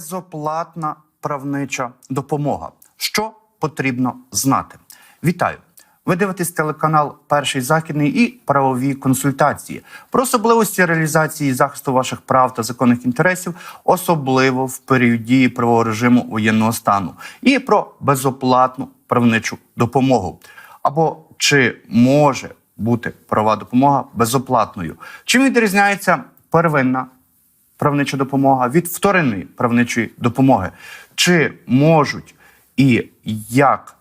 безоплатна правнича допомога. Що потрібно знати? Вітаю! Ви дивитесь телеканал Перший західний і правові консультації про особливості реалізації захисту ваших прав та законних інтересів, особливо в період дії правового режиму воєнного стану, і про безоплатну правничу допомогу. Або чи може бути права допомога безоплатною? Чим відрізняється первинна правнича допомога від вторинної правничої допомоги? Чи можуть і як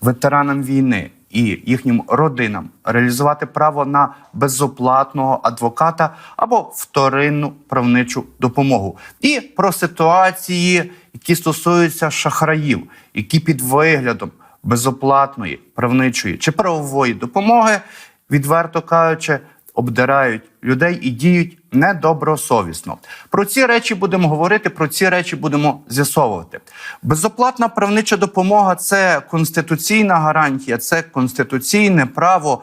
ветеранам війни і їхнім родинам реалізувати право на безоплатного адвоката або вторинну правничу допомогу, і про ситуації, які стосуються шахраїв, які під виглядом безоплатної правничої чи правової допомоги, відверто кажучи, обдирають людей і діють недобросовісно. Про ці речі будемо говорити, про ці речі будемо з'ясовувати. Безоплатна правнича допомога це конституційна гарантія, це конституційне право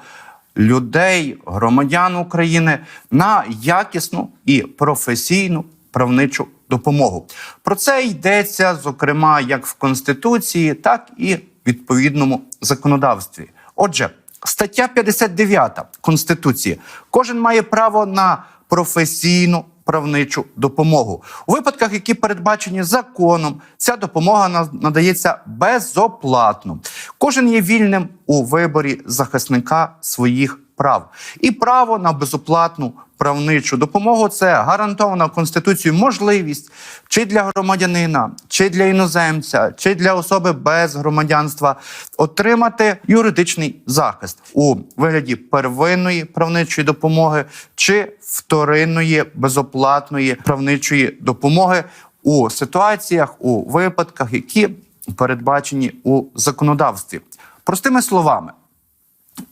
людей, громадян України на якісну і професійну правничу допомогу. Про це йдеться зокрема як в Конституції, так і відповідному законодавстві. Отже, стаття 59 Конституції: кожен має право на професійну. Правничу допомогу у випадках, які передбачені законом, ця допомога на- надається безоплатно. Кожен є вільним у виборі захисника своїх прав. І право на безоплатну правничу допомогу це гарантована Конституцією можливість чи для громадянина, чи для іноземця, чи для особи без громадянства отримати юридичний захист у вигляді первинної правничої допомоги чи вторинної безоплатної правничої допомоги у ситуаціях, у випадках, які передбачені у законодавстві. Простими словами,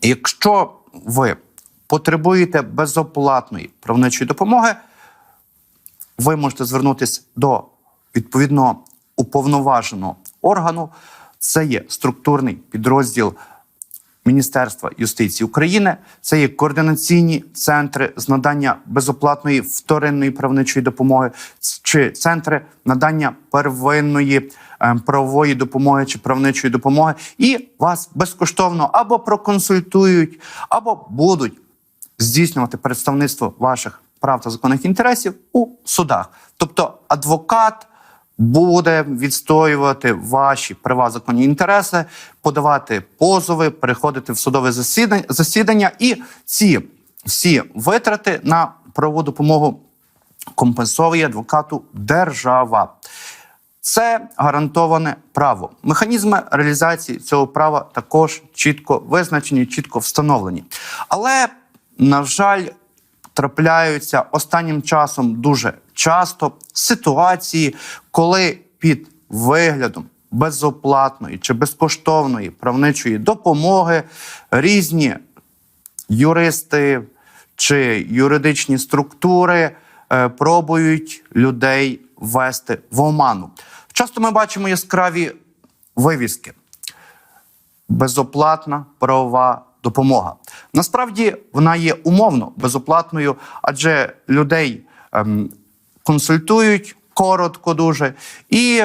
Якщо ви потребуєте безоплатної правничої допомоги, ви можете звернутися до відповідно уповноваженого органу. Це є структурний підрозділ Міністерства юстиції України. Це є координаційні центри з надання безоплатної вторинної правничої допомоги чи центри надання первинної е, правової допомоги чи правничої допомоги, і вас безкоштовно або проконсультують, або будуть здійснювати представництво ваших прав та законних інтересів у судах. Тобто адвокат буде відстоювати ваші права законні інтереси, подавати позови, переходити в судове засідання, засідання і ці всі витрати на правову допомогу компенсовує адвокату держава. Це гарантоване право. Механізми реалізації цього права також чітко визначені, чітко встановлені. Але, на жаль, трапляються останнім часом дуже часто ситуації, коли під виглядом безоплатної чи безкоштовної правничої допомоги різні юристи чи юридичні структури е, пробують людей ввести в оману. Часто ми бачимо яскраві вивіски безоплатна правова допомога. Насправді вона є умовно безоплатною, адже людей ем, консультують коротко дуже і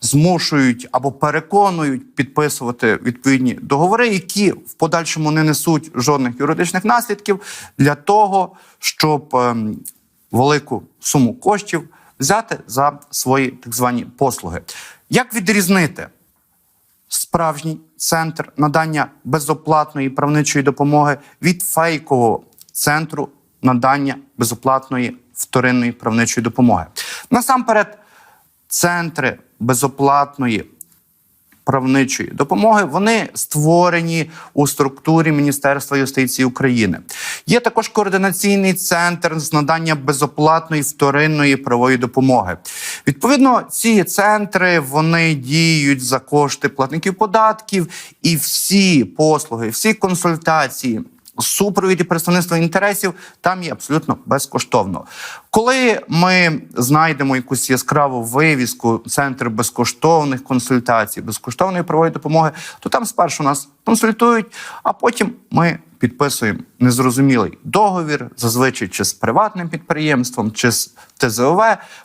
змушують або переконують підписувати відповідні договори, які в подальшому не несуть жодних юридичних наслідків для того, щоб ем, велику суму коштів взяти за свої так звані послуги. Як відрізнити справжній центр надання безоплатної правничої допомоги від фейкового центру надання безоплатної вторинної правничої допомоги? Насамперед, центри безоплатної правничої допомоги вони створені у структурі Міністерства юстиції України. Є також координаційний центр з надання безоплатної вторинної правової допомоги. Відповідно, ці центри вони діють за кошти платників податків, і всі послуги, всі консультації. Супровід і представництво інтересів там є абсолютно безкоштовно. Коли ми знайдемо якусь яскраву вивіску, центр безкоштовних консультацій, безкоштовної правової допомоги, то там спершу нас консультують, а потім ми підписуємо незрозумілий договір, зазвичай чи з приватним підприємством, чи з ТЗОВ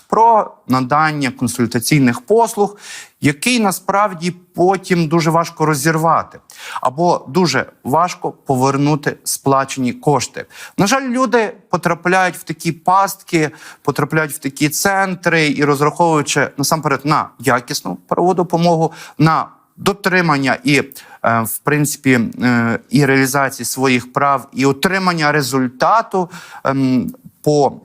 про надання консультаційних послуг, який насправді потім дуже важко розірвати, або дуже важко повернути сплачені кошти. На жаль, люди потрапляють в такі пастки, потрапляють в такі центри і розраховуючи насамперед на якісну правову допомогу, на дотримання і, е, в принципі, е, і реалізації своїх прав, і отримання результату ем, по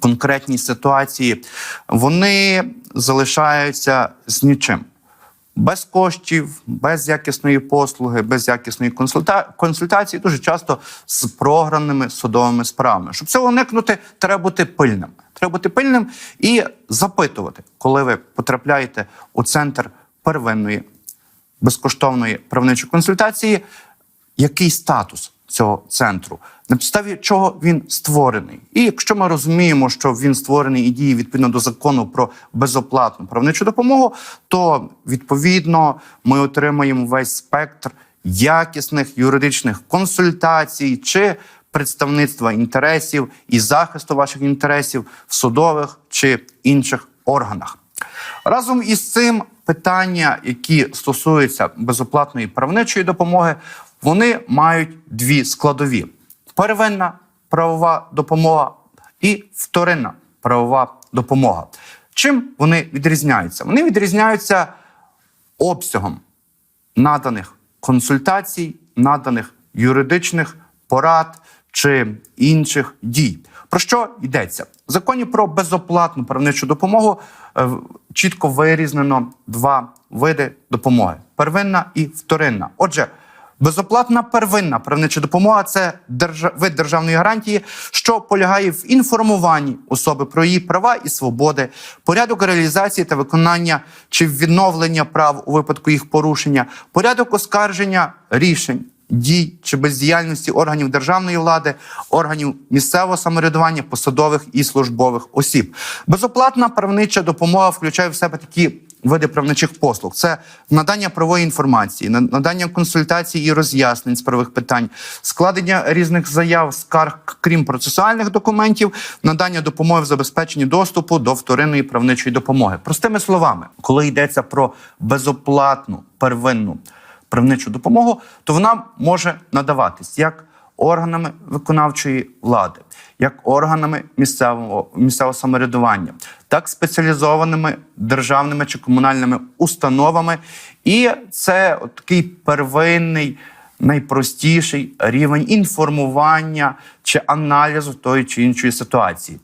конкретній ситуації, вони залишаються з нічим. Без коштів, без якісної послуги, без якісної консульта... консультації, дуже часто з програними судовими справами. Щоб цього уникнути, треба бути пильним. Треба бути пильним і запитувати, коли ви потрапляєте у центр первинної безкоштовної правничої консультації, який статус цього центру, на підставі чого він створений. І якщо ми розуміємо, що він створений і діє відповідно до закону про безоплатну правничу допомогу, то відповідно ми отримаємо весь спектр якісних юридичних консультацій чи представництва інтересів і захисту ваших інтересів в судових чи інших органах. Разом із цим питання, які стосуються безоплатної правничої допомоги, вони мають дві складові: первинна правова допомога і вторинна правова допомога. Чим вони відрізняються? Вони відрізняються обсягом наданих консультацій, наданих юридичних порад чи інших дій. Про що йдеться? В законі про безоплатну правничу допомогу е, чітко вирізнено два види допомоги: первинна і вторинна. Отже, безоплатна первинна правнича допомога це держа... вид державної гарантії, що полягає в інформуванні особи про її права і свободи, порядок реалізації та виконання чи відновлення прав у випадку їх порушення, порядок оскарження рішень дій чи бездіяльності органів державної влади, органів місцевого самоврядування, посадових і службових осіб. Безоплатна правнича допомога включає в себе такі. Види правничих послуг це надання правової інформації, надання консультацій і роз'яснень з правових питань, складення різних заяв, скарг, крім процесуальних документів, надання допомоги в забезпеченні доступу до вторинної правничої допомоги. Простими словами, коли йдеться про безоплатну первинну правничу допомогу, то вона може надаватись як органами виконавчої влади, як органами місцевого місцевого самоврядування, так спеціалізованими державними чи комунальними установами. І це такий первинний. Найпростіший рівень інформування чи аналізу тої чи іншої ситуації.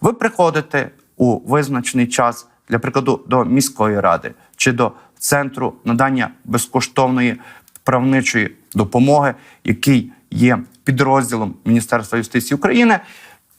Ви приходите у визначений час, для прикладу, до міської ради чи до центру надання безкоштовної правничої допомоги, який є підрозділом Міністерства юстиції України.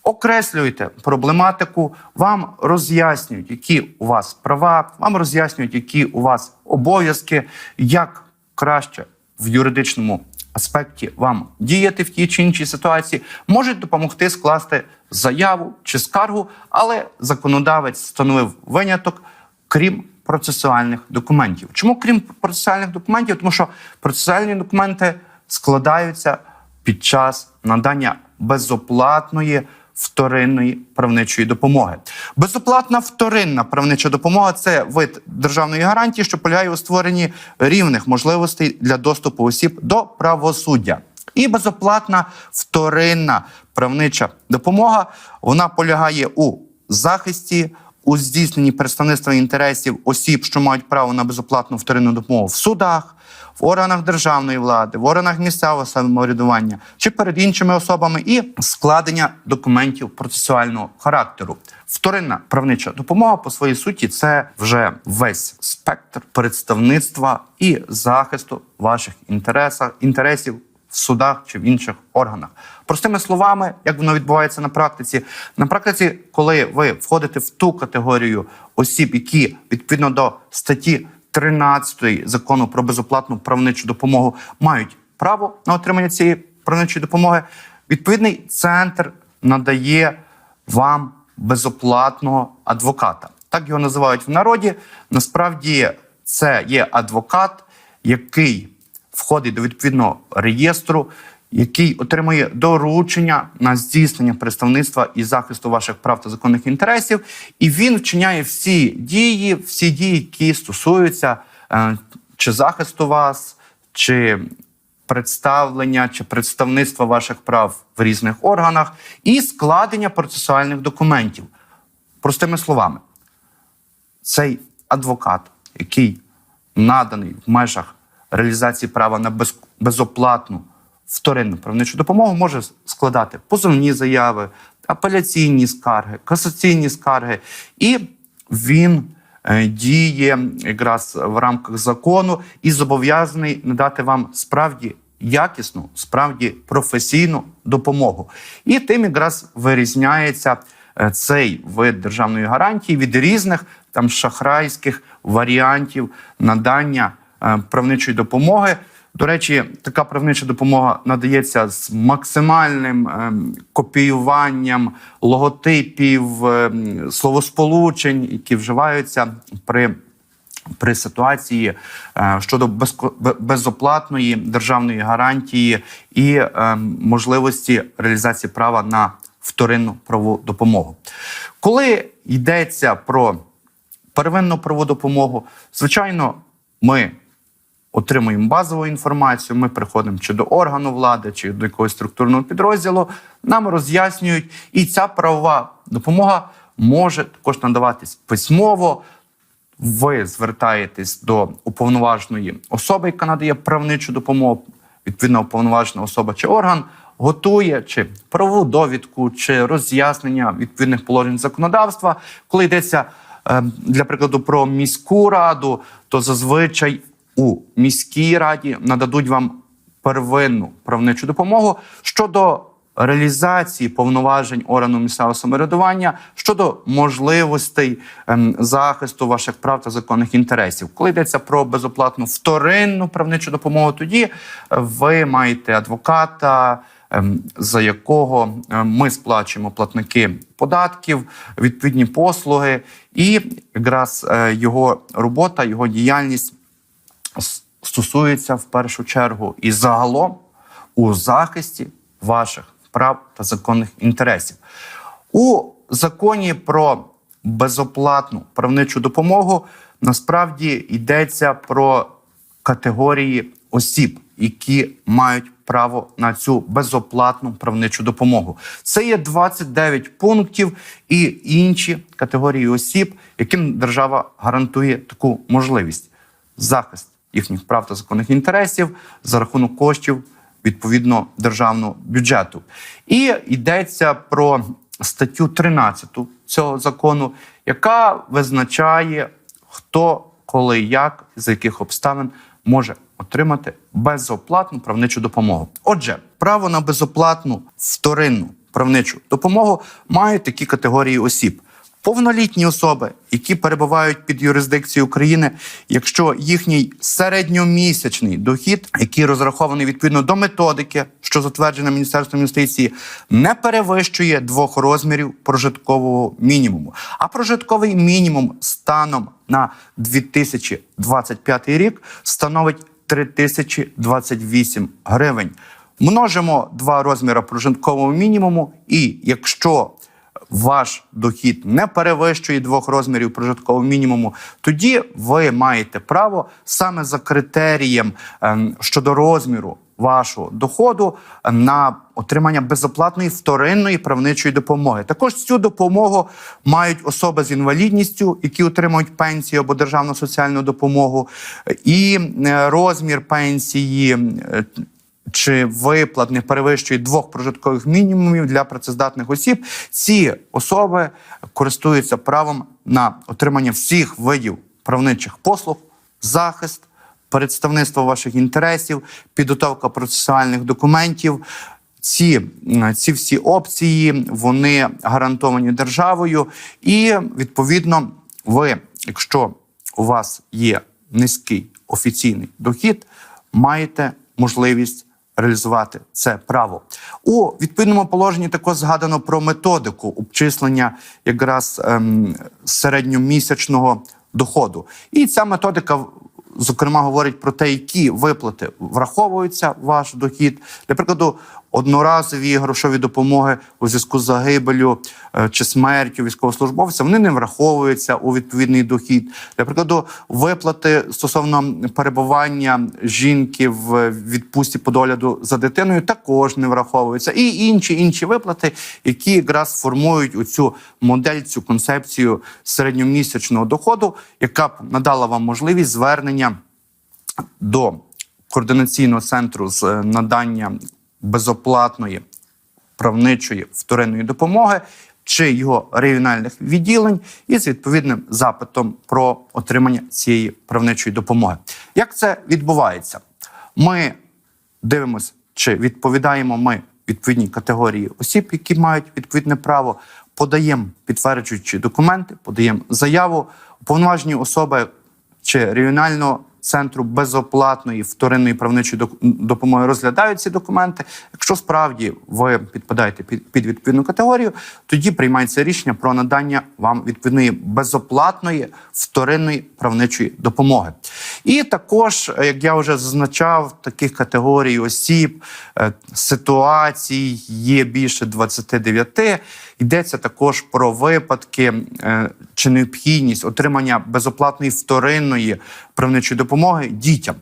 Окреслюєте проблематику, вам роз'яснюють, які у вас права, вам роз'яснюють, які у вас обов'язки, як краще в юридичному аспекті вам діяти в тій чи іншій ситуації, можуть допомогти скласти заяву чи скаргу, але законодавець встановив виняток, крім процесуальних документів. Чому крім процесуальних документів? Тому що процесуальні документи складаються під час надання безоплатної вторинної правничої допомоги. Безоплатна вторинна правнича допомога це вид державної гарантії, що полягає у створенні рівних можливостей для доступу осіб до правосуддя. І безоплатна вторинна правнича допомога вона полягає у захисті у здійсненні представництва інтересів осіб, що мають право на безоплатну вторинну допомогу в судах, в органах державної влади, в органах місцевого самоврядування чи перед іншими особами, і складення документів процесуального характеру. Вторинна правнича допомога по своїй суті це вже весь спектр представництва і захисту ваших інтересів, інтересів в судах чи в інших органах. Простими словами, як воно відбувається на практиці, на практиці, коли ви входите в ту категорію осіб, які відповідно до статті 13 закону про безоплатну правничу допомогу мають право на отримання цієї правничої допомоги, відповідний центр надає вам безоплатного адвоката. Так його називають в народі. Насправді це є адвокат, який входить до відповідного реєстру, який отримує доручення на здійснення представництва і захисту ваших прав та законних інтересів, і він вчиняє всі дії, всі дії, які стосуються е, чи захисту вас, чи представлення чи представництва ваших прав в різних органах, і складення процесуальних документів. Простими словами, цей адвокат, який наданий в межах реалізації права на без, безоплатну вторинну правничу допомогу, може складати позовні заяви, апеляційні скарги, касаційні скарги, і він е, діє якраз в рамках закону і зобов'язаний надати вам справді якісну, справді професійну допомогу. І тим якраз вирізняється е, цей вид державної гарантії від різних там шахрайських варіантів надання правничої допомоги. До речі, така правнича допомога надається з максимальним ем, копіюванням логотипів, ем, словосполучень, які вживаються при при ситуації е, щодо безоплатної державної гарантії і е, можливості реалізації права на вторинну правову допомогу. Коли йдеться про первинну правову допомогу, звичайно, ми отримуємо базову інформацію, ми приходимо чи до органу влади, чи до якогось структурного підрозділу, нам роз'яснюють, і ця правова допомога може також надаватись письмово. Ви звертаєтесь до уповноваженої особи, яка надає правничу допомогу, відповідно, уповноважена особа чи орган готує чи правову довідку, чи роз'яснення відповідних положень законодавства. Коли йдеться е, для прикладу про міську раду, то зазвичай у міській раді нададуть вам первинну правничу допомогу щодо реалізації повноважень органу місцевого самоврядування щодо можливостей ем, захисту ваших прав та законних інтересів. Коли йдеться про безоплатну вторинну правничу допомогу, тоді е, ви маєте адвоката. ем, За якого е, ми сплачуємо платники податків, відповідні послуги, і якраз е, його робота, його діяльність стосується в першу чергу і загалом у захисті ваших прав та законних інтересів. У законі про безоплатну правничу допомогу насправді йдеться про категорії осіб, які мають право на цю безоплатну правничу допомогу. Це є 29 пунктів і інші категорії осіб, яким держава гарантує таку можливість захист їхніх прав та законних інтересів за рахунок коштів відповідно державного бюджету. І йдеться про статтю 13 цього закону, яка визначає, хто, коли, як, за яких обставин може отримати безоплатну правничу допомогу. Отже, право на безоплатну вторинну правничу допомогу мають такі категорії осіб. Повнолітні особи, які перебувають під юрисдикцією України, якщо їхній середньомісячний дохід, який розрахований відповідно до методики, що затверджена Міністерством юстиції, не перевищує двох розмірів прожиткового мінімуму. А прожитковий мінімум станом на 2025 рік становить 3028 гривень. Множимо два розміри прожиткового мінімуму, і якщо ваш дохід не перевищує двох розмірів прожиткового мінімуму, тоді ви маєте право саме за критерієм ем, щодо розміру вашого доходу ем, на отримання безоплатної вторинної правничої допомоги. Також цю допомогу мають особи з інвалідністю, які отримують пенсію або державну соціальну допомогу, і е, розмір пенсії. Чи виплат не перевищує двох прожиткових мінімумів для працездатних осіб, ці особи користуються правом на отримання всіх видів правничих послуг, захист, представництво ваших інтересів, підготовка процесуальних документів. Ці, ці всі опції вони гарантовані державою, і відповідно, ви, якщо у вас є низький офіційний дохід, маєте можливість реалізувати це право. У відповідному положенні також згадано про методику обчислення якраз ем, середньомісячного доходу. І ця методика зокрема говорить про те, які виплати враховуються ваш дохід. Для прикладу, одноразові грошові допомоги у зв'язку з загибелю е, чи смертю військовослужбовця вони не враховуються у відповідний дохід. Для прикладу, виплати стосовно перебування жінки в відпустці по догляду за дитиною також не враховуються. І інші інші виплати, які якраз формують оцю модель, цю концепцію середньомісячного доходу, яка б надала вам можливість звернення до координаційного центру з е, надання безоплатної правничої вторинної допомоги чи його регіональних відділень із відповідним запитом про отримання цієї правничої допомоги. Як це відбувається? Ми дивимося, чи відповідаємо ми відповідній категорії осіб, які мають відповідне право, подаємо підтверджуючі документи, подаємо заяву уповноважені особи чи регіонального центру безоплатної вторинної правничої допомоги розглядають ці документи. Якщо справді ви підпадаєте під, під відповідну категорію, тоді приймається рішення про надання вам відповідної безоплатної вторинної правничої допомоги. І також, е, як я вже зазначав, таких категорій осіб, е, ситуацій є більше 29. Йдеться також про випадки е, чи необхідність отримання безоплатної вторинної правничої допомоги дітям.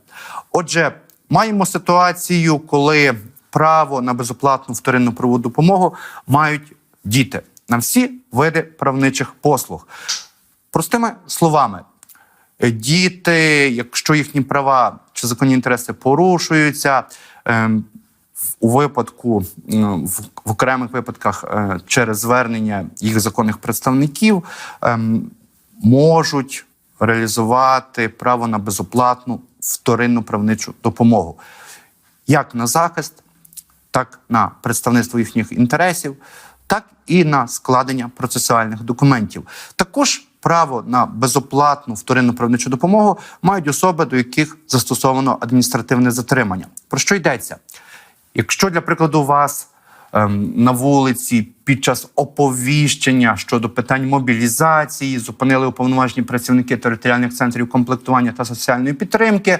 Отже, маємо ситуацію, коли право на безоплатну вторинну правову допомогу мають діти на всі види правничих послуг. Простими словами, е, діти, якщо їхні права чи законні інтереси порушуються, ем, у випадку в, в окремих випадках е, через звернення їх законних представників ем, можуть реалізувати право на безоплатну вторинну правничу допомогу як на захист, так на представництво їхніх інтересів, так і на складення процесуальних документів. Також право на безоплатну вторинну правничу допомогу мають особи, до яких застосовано адміністративне затримання. Про що йдеться? Якщо, для прикладу, вас ем, на вулиці під час оповіщення щодо питань мобілізації зупинили уповноважені працівники територіальних центрів комплектування та соціальної підтримки,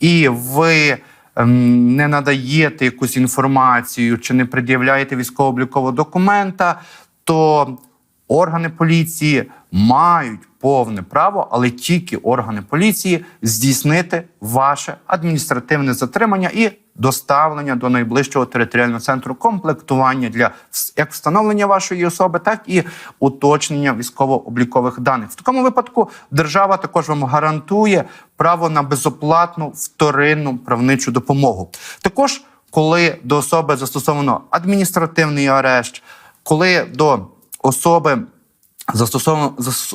і ви ем, не надаєте якусь інформацію чи не пред'являєте військово-облікового документа, то органи поліції мають повне право, але тільки органи поліції здійснити ваше адміністративне затримання і доставлення до найближчого територіального центру комплектування для як встановлення вашої особи, так і уточнення військово-облікових даних. В такому випадку держава також вам гарантує право на безоплатну вторинну правничу допомогу. Також, коли до особи застосовано адміністративний арешт, коли до особи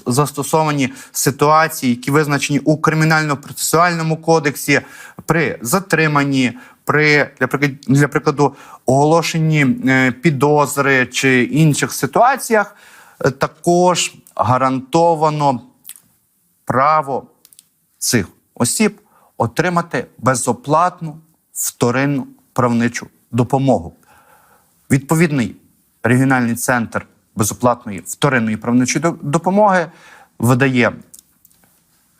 застосовані ситуації, які визначені у кримінально-процесуальному кодексі при затриманні, при для прикладу оголошенні е, підозри чи інших ситуаціях, е, також гарантовано право цих осіб отримати безоплатну вторинну правничу допомогу. Відповідний регіональний центр безоплатної вторинної правничої допомоги видає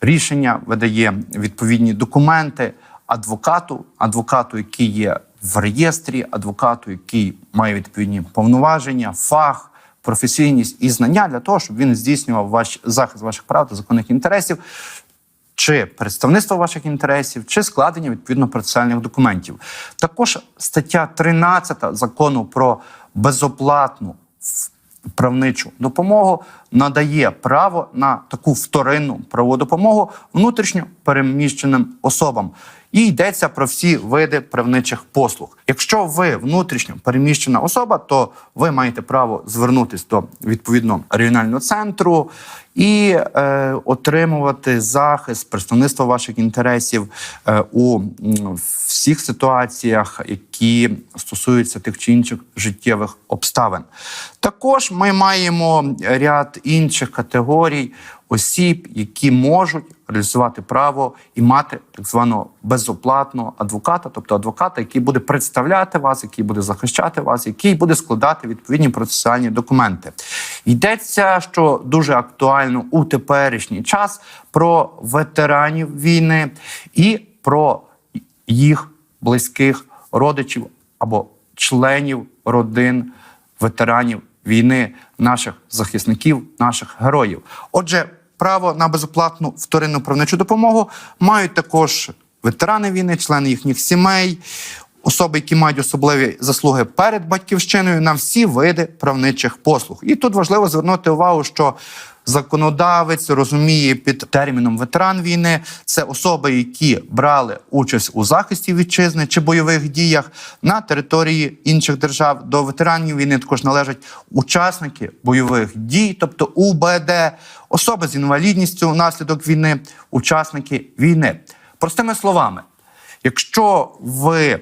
рішення, видає відповідні документи адвокату, адвокату, який є в реєстрі, адвокату, який має відповідні повноваження, фах, професійність і знання для того, щоб він здійснював ваш захист ваших прав та законних інтересів. Чи представництво ваших інтересів, чи складення відповідно процесуальних документів. Також стаття 13 закону про безоплатну правничу допомогу надає право на таку вторинну правову допомогу внутрішньо переміщеним особам. І йдеться про всі види правничих послуг. Якщо ви внутрішньо переміщена особа, то ви маєте право звернутися до відповідного регіонального центру і е, отримувати захист представництво ваших інтересів е, у всіх ситуаціях, які стосуються тих чи інших життєвих обставин. Також ми маємо ряд інших категорій осіб, які можуть реалізувати право і мати так званого безоплатного адвоката, тобто адвоката, який буде представляти вас, який буде захищати вас, який буде складати відповідні процесуальні документи. Йдеться, що дуже актуально у теперішній час про ветеранів війни і про їх близьких родичів або членів родин ветеранів війни, наших захисників, наших героїв. Отже, право на безоплатну вторинну правничу допомогу мають також ветерани війни, члени їхніх сімей, особи, які мають особливі заслуги перед батьківщиною на всі види правничих послуг. І тут важливо звернути увагу, що законодавець розуміє під терміном ветеран війни це особи, які брали участь у захисті вітчизни чи бойових діях на території інших держав. До ветеранів війни також належать учасники бойових дій, тобто УБД, особи з інвалідністю внаслідок війни, учасники війни. Простими словами, якщо ви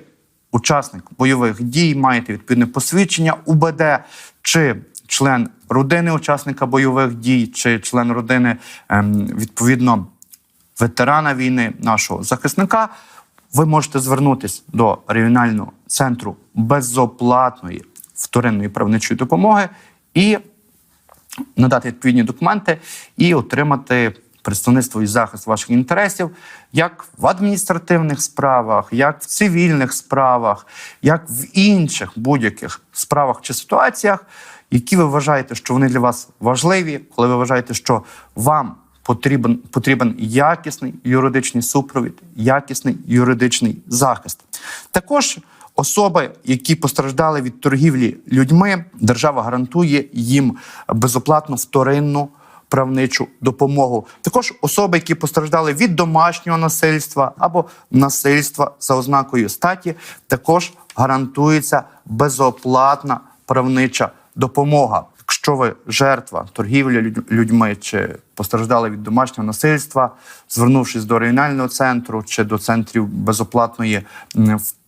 учасник бойових дій, маєте відповідне посвідчення УБД чи член родини учасника бойових дій, чи член родини ем, відповідно ветерана війни, нашого захисника, ви можете звернутися до регіонального центру безоплатної вторинної правничої допомоги і надати відповідні документи і отримати представництво і захист ваших інтересів як в адміністративних справах, як в цивільних справах, як в інших будь-яких справах чи ситуаціях, які ви вважаєте, що вони для вас важливі, коли ви вважаєте, що вам потрібен, потрібен якісний юридичний супровід, якісний юридичний захист. Також Особи, які постраждали від торгівлі людьми, держава гарантує їм безоплатну вторинну правничу допомогу. Також особи, які постраждали від домашнього насильства або насильства за ознакою статі, також гарантується безоплатна правнича допомога. Якщо ви жертва торгівлі людьми чи постраждали від домашнього насильства, звернувшись до регіонального центру чи до центрів безоплатної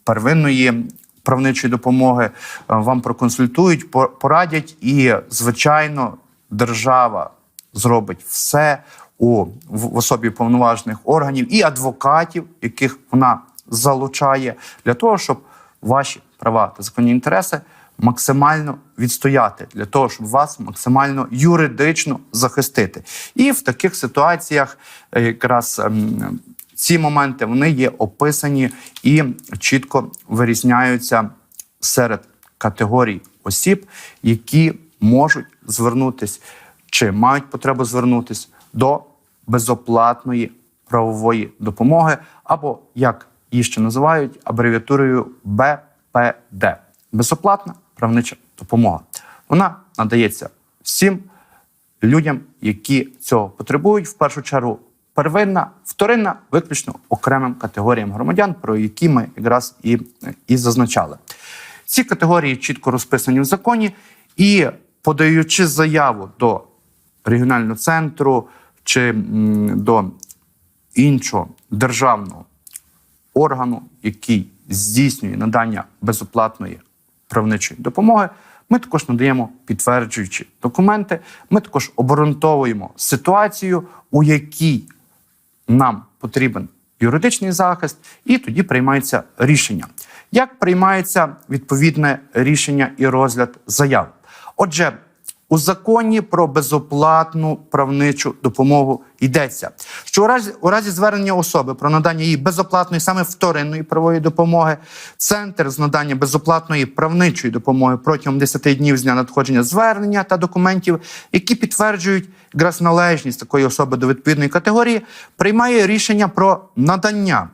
первинної правничої допомоги, е, вам проконсультують, по- порадять, і звичайно, держава зробить все у в особі повноважених органів і адвокатів, яких вона залучає, для того, щоб ваші права та законні інтереси максимально відстояти, для того, щоб вас максимально юридично захистити. І в таких ситуаціях е, якраз ем, ці моменти вони є описані і чітко вирізняються серед категорій осіб, які можуть звернутись чи мають потребу звернутись до безоплатної правової допомоги, або як її ще називають абревіатурою БПД безоплатна правнича допомога. Вона надається всім людям, які цього потребують, в першу чергу. Первинна, вторинна, виключно окремим категоріям громадян, про які ми якраз і, і зазначали. Ці категорії чітко розписані в законі, і подаючи заяву до регіонального центру чи до іншого державного органу, який здійснює надання безоплатної правничої допомоги, ми також надаємо підтверджуючі документи. Ми також обґрунтовуємо ситуацію, у якій нам потрібен юридичний захист, і тоді приймається рішення. Як приймається відповідне рішення і розгляд заяв? Отже, у законі про безоплатну правничу допомогу йдеться, що у разі, у разі звернення особи про надання їй безоплатної саме вторинної правової допомоги, центр з надання безоплатної правничої допомоги протягом 10 днів з дня надходження звернення та документів, які підтверджують якраз належність такої особи до відповідної категорії, приймає рішення про надання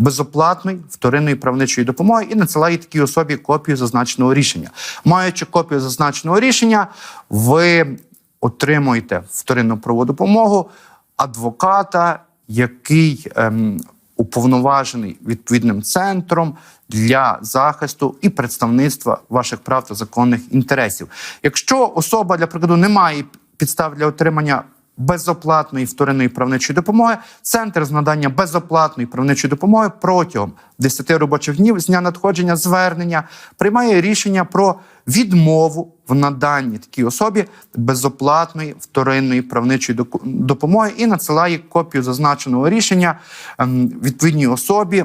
безоплатної вторинної правничої допомоги і надсилає такій особі копію зазначеного рішення. Маючи копію зазначеного рішення, ви отримуєте вторинну правову допомогу адвоката, який ем, уповноважений відповідним центром для захисту і представництва ваших прав та законних інтересів. Якщо особа, для прикладу, не має підстав для отримання безоплатної вторинної правничої допомоги центр з надання безоплатної правничої допомоги протягом 10 робочих днів з дня надходження звернення приймає рішення про відмову в наданні такій особі безоплатної вторинної правничої допомоги і надсилає копію зазначеного рішення ем, відповідній особі.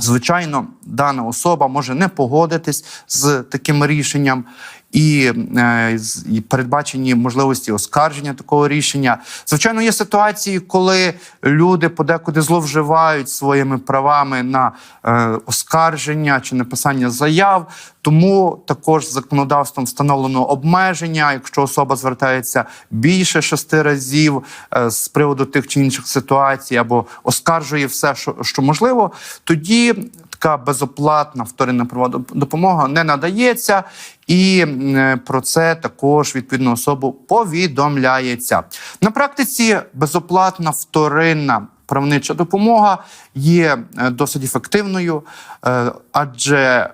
Звичайно, дана особа може не погодитись з таким рішенням. І, е, і передбачені можливості оскарження такого рішення. Звичайно, є ситуації, коли люди подекуди зловживають своїми правами на е, оскарження чи написання заяв. Тому також законодавством встановлено обмеження. Якщо особа звертається більше шести разів е, з приводу тих чи інших ситуацій, або оскаржує все, що, що можливо, тоді така безоплатна вторинна допомога не надається, і е, про це також відповідну особу повідомляється. На практиці безоплатна вторинна правнича допомога є е, досить ефективною, е, адже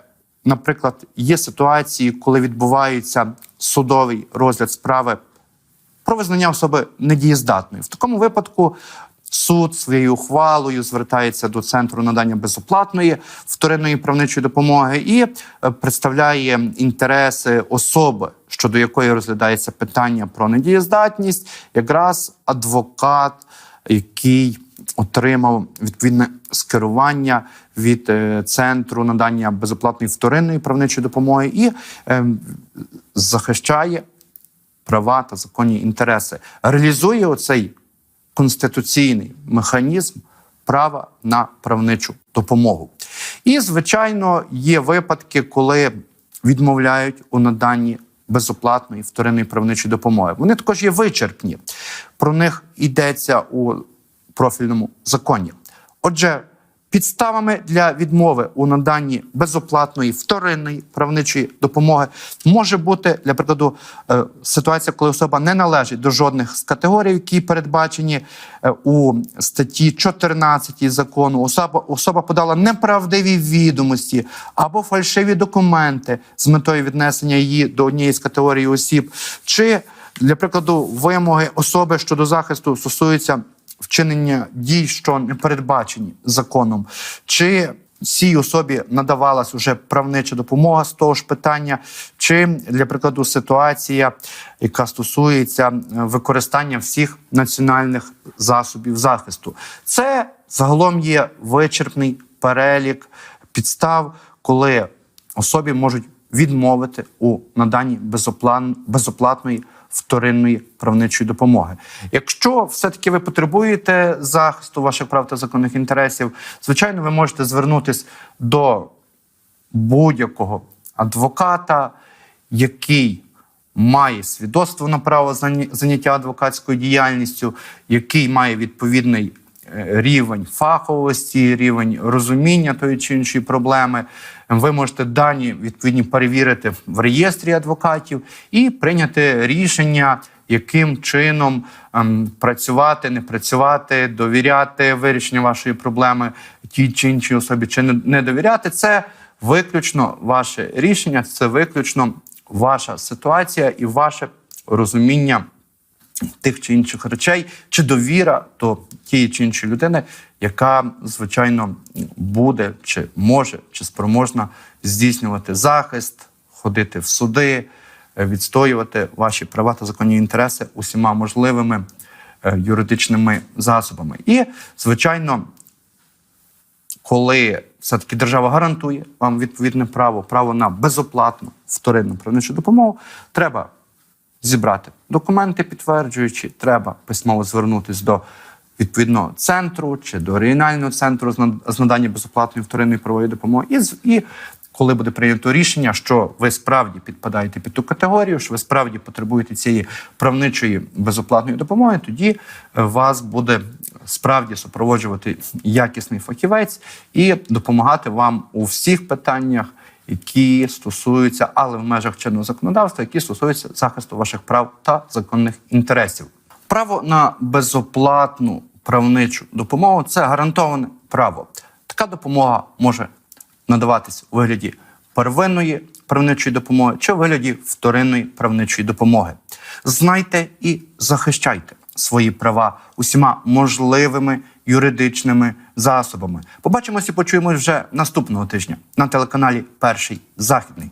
Наприклад, є ситуації, коли відбувається судовий розгляд справи про визнання особи недієздатною. В такому випадку суд своєю ухвалою звертається до центру надання безоплатної вторинної правничої допомоги і е, представляє інтереси особи, щодо якої розглядається питання про недієздатність, якраз адвокат, який отримав відповідне скерування від е, центру надання безоплатної вторинної правничої допомоги і е, захищає права та законні інтереси, реалізує оцей конституційний механізм права на правничу допомогу. І, звичайно, є випадки, коли відмовляють у наданні безоплатної вторинної правничої допомоги. Вони також є вичерпні. Про них йдеться у профільному законі. Отже, підставами для відмови у наданні безоплатної вторинної правничої допомоги може бути, для прикладу, е, ситуація, коли особа не належить до жодних з категорій, які передбачені е, у статті 14 закону. Особа, особа подала неправдиві відомості або фальшиві документи з метою віднесення її до однієї з категорій осіб, чи для прикладу вимоги особи щодо захисту стосуються вчинення дій, що не передбачені законом, чи цій особі надавалась уже правнича допомога з того ж питання, чи для прикладу ситуація, яка стосується е, використання всіх національних засобів захисту, це загалом є вичерпний перелік підстав, коли особі можуть відмовити у наданні безоплатної вторинної правничої допомоги. Якщо все-таки ви потребуєте захисту ваших прав та законних інтересів, звичайно, ви можете звернутися до будь-якого адвоката, який має свідоцтво на право заняття адвокатською діяльністю, який має відповідний рівень фаховості, рівень розуміння тої чи іншої проблеми. Ви можете дані відповідні перевірити в реєстрі адвокатів і прийняти рішення, яким чином ем, працювати, не працювати, довіряти вирішенню вашої проблеми тій чи іншій особі, чи не довіряти. Це виключно ваше рішення, це виключно ваша ситуація і ваше розуміння тих чи інших речей, чи довіра до тієї чи іншої людини, яка, звичайно, буде, чи може, чи спроможна здійснювати захист, ходити в суди, е, відстоювати ваші права та законні інтереси усіма можливими е, юридичними засобами. І, звичайно, коли все-таки держава гарантує вам відповідне право, право на безоплатну вторинну правничу допомогу, треба зібрати документи, підтверджуючи, треба письмово звернутися до відповідного центру чи до регіонального центру з над- з надання безоплатної вторинної правової допомоги. І, і коли буде прийнято рішення, що ви справді підпадаєте під ту категорію, що ви справді потребуєте цієї правничої безоплатної допомоги, тоді е, вас буде справді супроводжувати якісний фахівець і допомагати вам у всіх питаннях, які стосуються, але в межах чинного законодавства, які стосуються захисту ваших прав та законних інтересів. Право на безоплатну правничу допомогу це гарантоване право. Така допомога може надаватись у вигляді первинної правничої допомоги чи у вигляді вторинної правничої допомоги. Знайте і захищайте свої права усіма можливими юридичними засобами. Побачимося, Почуємо вже наступного тижня на телеканалі Перший Західний.